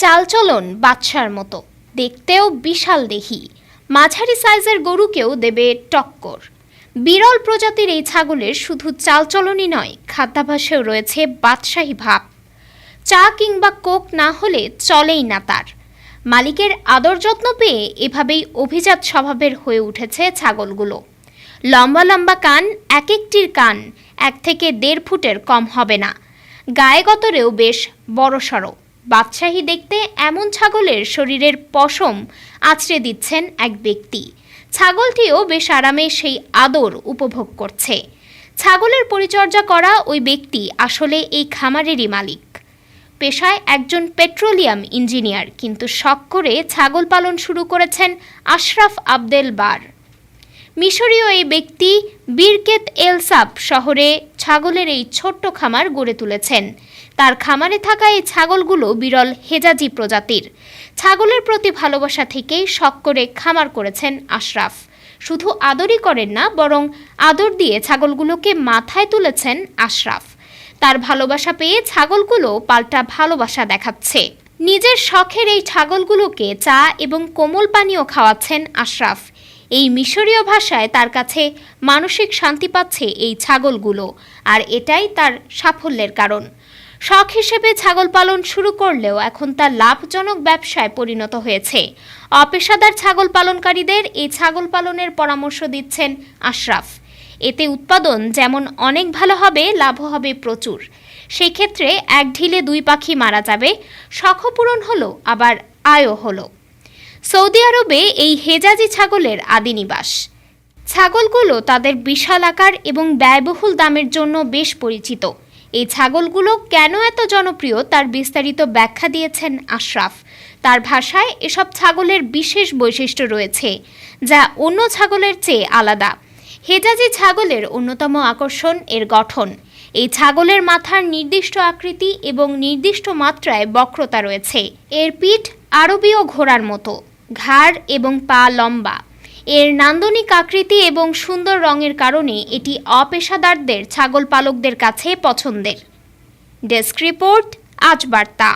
চালচলন বাচ্চার মতো। দেখতেও বিশাল দেহি। মাঝারি সাইজের গরুকেও দেবে টক্কর। বিরল প্রজাতির এই ছাগলের শুধু চালচলনই নয় খাদ্যাভাসেও রয়েছে বাদশাহী ভাব। চা কিংবা কোক না হলে চলেই না তার। মালিকের আদর যত্ন পেয়ে এভাবেই অভিজাত স্বভাবের হয়ে উঠেছে ছাগলগুলো। লম্বা লম্বা কান, এক একটির কান, এক থেকে দেড় ফুটের কম হবে না। গায়ে গতরেও বেশ বড়সড়। বাদশাহী দেখতে এমন ছাগলের শরীরের পশম আছড়ে দিচ্ছেন এক ব্যক্তি। ছাগলটিও বেশ আরামে সেই আদর উপভোগ করছে। ছাগলের পরিচর্যা করা ওই ব্যক্তি আসলে এই খামারেরই মালিক। পেশায় একজন পেট্রোলিয়াম ইঞ্জিনিয়ার, কিন্তু শখ করে ছাগল পালন শুরু করেছেন আশরাফ আবদেল বার। মিশরীয় এই ব্যক্তি বীরকেত এলসাপ শহরে ছাগলের এই ছোট্ট খামার গড়ে তুলেছেন। তার খামারে থাকা এই ছাগলগুলো বিরল হেজাজি প্রজাতির। ছাগলের প্রতি ভালোবাসা থেকেই শখ করে খামার করেছেন আশরাফ। শুধু আদরই করেন না, বরং আদর দিয়ে ছাগলগুলোকে মাথায় তুলেছেন আশরাফ। তার ভালোবাসা পেয়ে ছাগলগুলো পাল্টা ভালোবাসা দেখাচ্ছে। নিজের শখের এই ছাগলগুলোকে চা এবং কোমল পানীয় খাওয়াচ্ছেন আশরাফ। এই মিশরীয় ভাষায় তার কাছে মানসিক শান্তি পাচ্ছে এই ছাগলগুলো, আর এটাই তার সাফল্যের কারণ। শখ হিসেবে ছাগল পালন শুরু করলেও এখন তা লাভজনক ব্যবসায় পরিণত হয়েছে। অপেশাদার ছাগল পালনকারীদের এই ছাগল পালনের পরামর্শ দিচ্ছেন আশরাফ। এতে উৎপাদন যেমন অনেক ভালো হবে, লাভও হবে প্রচুর। সেই ক্ষেত্রে এক ঢিলে দুই পাখি মারা যাবে শখ পূরণ হলো, আবার আয়ও হলো। সৌদি আরবে এই হেজাজি ছাগলের আদি নিবাস। ছাগলগুলো তাদের বিশাল আকার এবং ব্যয়বহুল দামের জন্য বেশ পরিচিত। এই ছাগলগুলো কেন এত জনপ্রিয় তার বিস্তারিত ব্যাখ্যা দিয়েছেন আশরাফ। তার ভাষায় এসব ছাগলের বিশেষ বৈশিষ্ট্য রয়েছে, যা অন্য ছাগলের চেয়ে আলাদা। হেজাজি ছাগলের অন্যতম আকর্ষণ এর গঠন। এই ছাগলের মাথার নির্দিষ্ট আকৃতি এবং নির্দিষ্ট মাত্রায় বক্রতা রয়েছে। এর পিঠ আরবীয় ঘোড়ার মতো। ঘাড় এবং পা লম্বা। এর নান্দনিক আকৃতি এবং সুন্দর রঙের কারণে এটি অপেশাদারদের, ছাগল পালকদের কাছে পছন্দের। ডেস্ক রিপোর্ট, আজ বার্তা।